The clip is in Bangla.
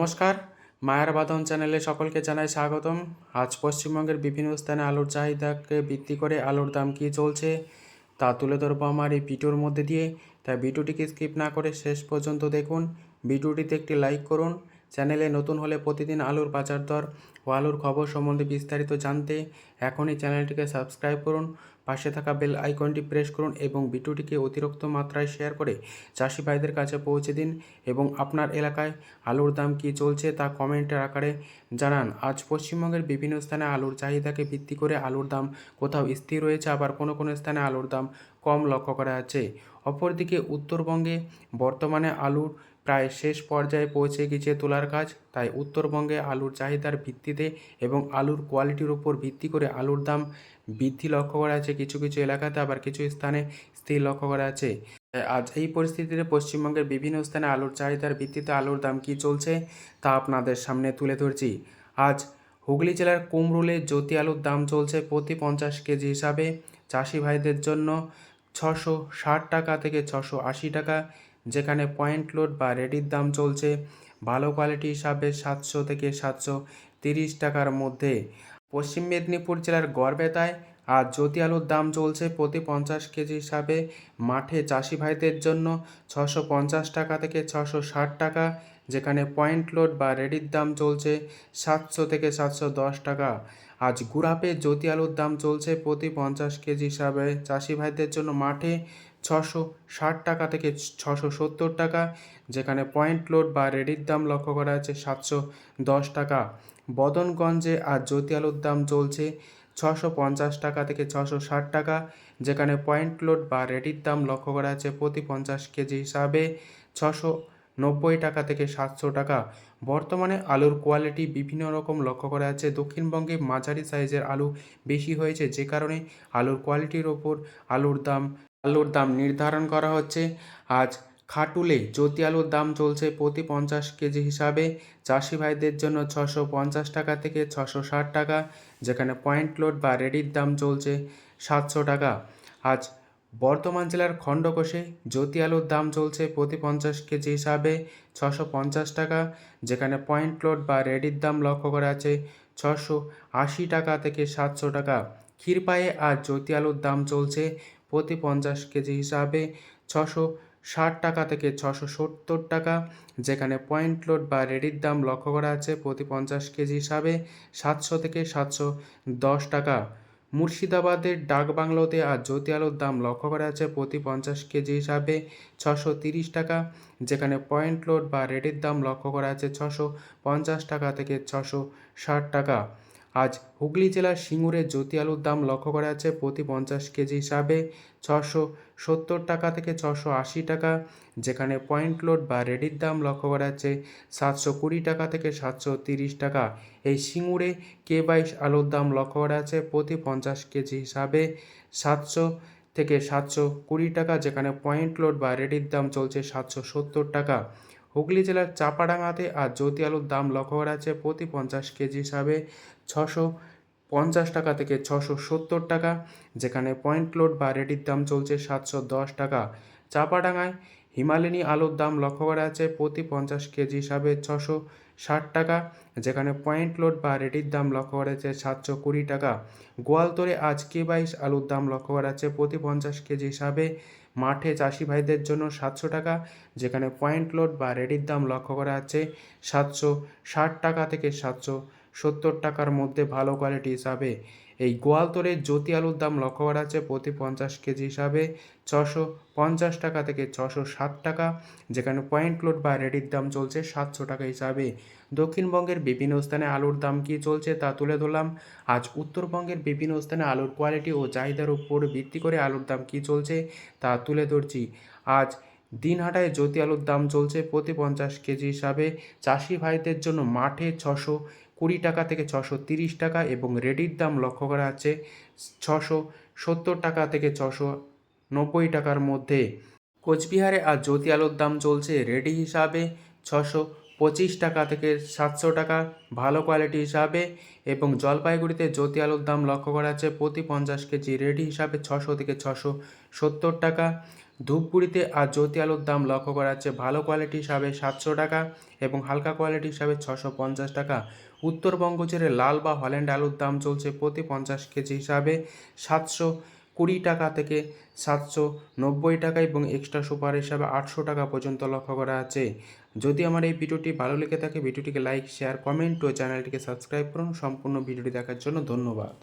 নমস্কার। মায়ার বাদন চ্যানেলে সকলকে জানাই স্বাগতম। আজ পশ্চিমবঙ্গের বিভিন্ন স্থানে আলুর চাহিদাকে ভিত্তি করে আলুর দাম কী চলছে তা তুলে ধরবো আমার এই ভিডিওর মধ্যে দিয়ে। তাই ভিডিওটিকে স্কিপ না করে শেষ পর্যন্ত দেখুন। ভিডিওটিতে একটি লাইক করুন চ্যানেলে নতুন হলে প্রতিদিন আলুর বাজার দর ও আলুর খবর সম্বন্ধে বিস্তারিত জানতে এখনই চ্যানেলটিকে সাবস্ক্রাইব করুন, পাশে থাকা বেল আইকনটি প্রেস করুন এবং ভিডিওটিকে অতিরিক্ত মাত্রায় শেয়ার করে চাষি ভাইদের কাছে পৌঁছে দিন এবং আপনার এলাকায় আলুর দাম কী চলছে তা কমেন্টের আকারে জানান। আজ পশ্চিমবঙ্গের বিভিন্ন স্থানে আলুর চাহিদাকে ভিত্তি করে আলুর দাম কোথাও স্থির রয়েছে, আবার কোনো কোনো স্থানে আলুর দাম কম লক্ষ্য করা যাচ্ছে। অপরদিকে উত্তরবঙ্গে বর্তমানে আলুর প্রায় শেষ পর্যায়ে পৌঁছে গেছে তোলার কাজ তাই উত্তরবঙ্গে আলুর চাহিদার ভিত্তিতে এবং আলুর কোয়ালিটির উপর ভিত্তি করে আলুর দাম বৃদ্ধি লক্ষ্য করা আছে কিছু কিছু এলাকাতে আবার কিছু স্থানে স্থির লক্ষ্য করা আছে আজ এই পরিস্থিতিতে পশ্চিমবঙ্গের বিভিন্ন স্থানে আলুর চাহিদার ভিত্তিতে আলুর দাম কী চলছে তা আপনাদের সামনে তুলে ধরছি। আজ হুগলি জেলার কুমরুলে জ্যোতি আলুর দাম চলছে প্রতি পঞ্চাশ কেজি হিসাবে। চাষি ভাইদের জন্য ছশো ষাট টাকা থেকে ছশো আশি টাকা। যেখানে পয়েন্ট লোড বা রেডির দাম চলছে ভালো কোয়ালিটি হিসাবে সাতশো থেকে সাতশো তিরিশ টাকার মধ্যে। পশ্চিম মেদিনীপুর জেলার গড়বেতায় আর জ্যোতি আলুর দাম চলছে প্রতি পঞ্চাশ কেজি হিসাবে। মাঠে চাষি ভাইদের জন্য ছশো পঞ্চাশ টাকা থেকে ছশো ষাট টাকা, যেখানে পয়েন্ট লোড বা রেডির দাম চলছে সাতশো থেকে সাতশো দশ টাকা। আজ গুড়াপে জ্যোতি আলুর দাম চলছে প্রতি পঞ্চাশ কেজি হিসাবে। চাষি ভাইদের জন্য মাঠে ছশো ষাট টাকা থেকে ছশো সত্তর টাকা, যেখানে পয়েন্ট লোড বা রেডির দাম লক্ষ্য করা আছে সাতশো দশ টাকা। বদনগঞ্জে আর জ্যোতি আলুর দাম চলছে ছশো পঞ্চাশ টাকা থেকে ছশো ষাট টাকা, যেখানে পয়েন্ট লোড বা রেডির দাম লক্ষ্য করা আছে প্রতি পঞ্চাশ কেজি হিসাবে ছশো নব্বই টাকা থেকে সাতশো টাকা। বর্তমানে আলুর কোয়ালিটি বিভিন্ন রকম লক্ষ্য করা যাচ্ছে দক্ষিণবঙ্গে মাঝারি সাইজের আলু বেশি হয়েছে, যে কারণে আলুর কোয়ালিটির ওপর আলুর দাম আলুর দাম নির্ধারণ করা হচ্ছে। আজ খাটুলে জ্যোতি আলুর দাম চলছে প্রতি পঞ্চাশ কেজি হিসাবে। চাষি ভাইদের জন্য ছশো পঞ্চাশ টাকা থেকে ছশো ষাট টাকা, যেখানে পয়েন্ট লোড বা রেডির দাম চলছে সাতশো টাকা। আজ বর্ধমান জেলার খণ্ডকোষে জ্যোতি আলুর দাম চলছে প্রতি পঞ্চাশ কেজি হিসাবে ছশো পঞ্চাশ টাকা, যেখানে পয়েন্ট লোড বা রেডির দাম লক্ষ্য করা আছে ছশো আশি টাকা থেকে সাতশো টাকা। ক্ষীরপায়ে আজ জ্যোতি আলুর দাম চলছে প্রতি পঞ্চাশ কেজি হিসাবে ছশো ষাট টাকা থেকে ছশো সত্তর টাকা, যেখানে পয়েন্ট লোড বা রেডির দাম লক্ষ্য করা আছে প্রতি পঞ্চাশ কেজি হিসাবে সাতশো থেকে সাতশো দশ টাকা। মুর্শিদাবাদের ডাক বাংলোতে আর জ্যোতি আলুর দাম লক্ষ্য করা আছে প্রতি পঞ্চাশ কেজি হিসাবে ছশো তিরিশ টাকা, যেখানে পয়েন্ট লোড বা রেডির দাম লক্ষ্য করা আছে ছশো পঞ্চাশ টাকা থেকে ছশো ষাট টাকা। আজ হুগলি জেলার সিঙ্গুরে জ্যোতি আলুর দাম লক্ষ্য করা যাচ্ছে প্রতি পঞ্চাশ কেজি হিসাবে। ছশো সত্তর টাকা থেকে ছশো আশি টাকা, যেখানে পয়েন্ট লোড বা রেডির দাম লক্ষ্য করা যাচ্ছে সাতশো কুড়ি টাকা থেকে সাতশো তিরিশ টাকা। এই সিঙ্গুরে কে বাইশ আলুর দাম লক্ষ্য করা আছে প্রতি পঞ্চাশ কেজি হিসাবে সাতশো থেকে সাতশো কুড়ি টাকা, যেখানে পয়েন্ট লোড বা রেডির দাম চলছে সাতশো সত্তর টাকা। হুগলি জেলার চাপাডাঙ্গাতে আর জ্যোতি আলুর দাম লক্ষ্য করা আছে প্রতি পঞ্চাশ কেজি হিসাবে ছশো পঞ্চাশ টাকা থেকে ছশো সত্তর টাকা, যেখানে পয়েন্ট লোড বা রেডির দাম চলছে সাতশো দশ টাকা। চাপাডাঙ্গায় হিমালিনী আলুর দাম লক্ষ্য করা আছে প্রতি পঞ্চাশ কেজি হিসাবে ছশো ষাট টাকা, যেখানে পয়েন্ট লোড বা রেডির দাম লক্ষ্য করা আছে সাতশো কুড়ি টাকা। গোয়ালতরে আজ কে বাইশ আলুর দাম লক্ষ্য করা আছে প্রতি পঞ্চাশ কেজি হিসাবে। মাঠে চাষি ভাইদের জন্য সাতশো টাকা, যেখানে পয়েন্ট লোড বা রেডির দাম লক্ষ্য করা আছে সাতশো ষাট টাকা থেকে সাতশো সত্তর টাকার মধ্যে ভালো কোয়ালিটি হিসাবে। এই গোয়ালতরে জ্যোতি আলুর দাম লক্ষ্য করা আছে প্রতি পঞ্চাশ কেজি হিসাবে ছশো পঞ্চাশ টাকা থেকে ছশো ষাট টাকা, যেখানে পয়েন্ট লোড বা রেডির দাম চলছে সাতশো টাকা হিসাবে। দক্ষিণবঙ্গের বিভিন্ন স্থানে আলুর দাম কী চলছে তা তুলে ধরলাম। আজ উত্তরবঙ্গের বিভিন্ন স্থানে আলুর কোয়ালিটি ও চাহিদার উপর ভিত্তি করে আলুর দাম কী চলছে তা তুলে ধরছি। আজ দিনহাটায় জ্যোতি আলুর দাম চলছে প্রতি পঞ্চাশ কেজি হিসাবে। চাষি ভাইদের জন্য মাঠে ছশো কুড়ি টাকা থেকে ছশো তিরিশ টাকা এবং রেডির দাম লক্ষ্য করা আছে ছশো সত্তর টাকা থেকে ছশো নব্বই টাকার মধ্যে। কোচবিহারে আর জ্যোতি আলুর দাম চলছে রেডি হিসাবে ছশো পঁচিশ টাকা থেকে সাতশো টাকা, ভালো কোয়ালিটি হিসাবে এবং জলপাইগুড়িতে জ্যোতি আলুর দাম লক্ষ্য করা যাচ্ছে প্রতি পঞ্চাশ কেজি রেডি হিসাবে ছশো থেকে ছশো সত্তর টাকা। ধূপগুড়িতে আর জ্যোতি আলুর দাম লক্ষ্য করা যাচ্ছে ভালো কোয়ালিটি হিসাবে সাতশো টাকা এবং হালকা কোয়ালিটি হিসাবে ছশো পঞ্চাশ টাকা। উত্তরবঙ্গ জুড়ে লাল বা হল্যান্ড আলুর দাম চলছে প্রতি পঞ্চাশ কেজি হিসাবে সাতশো কুড়ি টাকা থেকে সাতশো নব্বই টাকা এবং এক্সট্রা সুপার হিসাবে আটশো টাকা পর্যন্ত লক্ষ্য করা আছে। যদি আমার এই ভিডিওটি ভালো লেগে থাকে, ভিডিওটিকে লাইক শেয়ার কমেন্ট ও চ্যানেলটিকে সাবস্ক্রাইব করুন। সম্পূর্ণ ভিডিওটি দেখার জন্য ধন্যবাদ।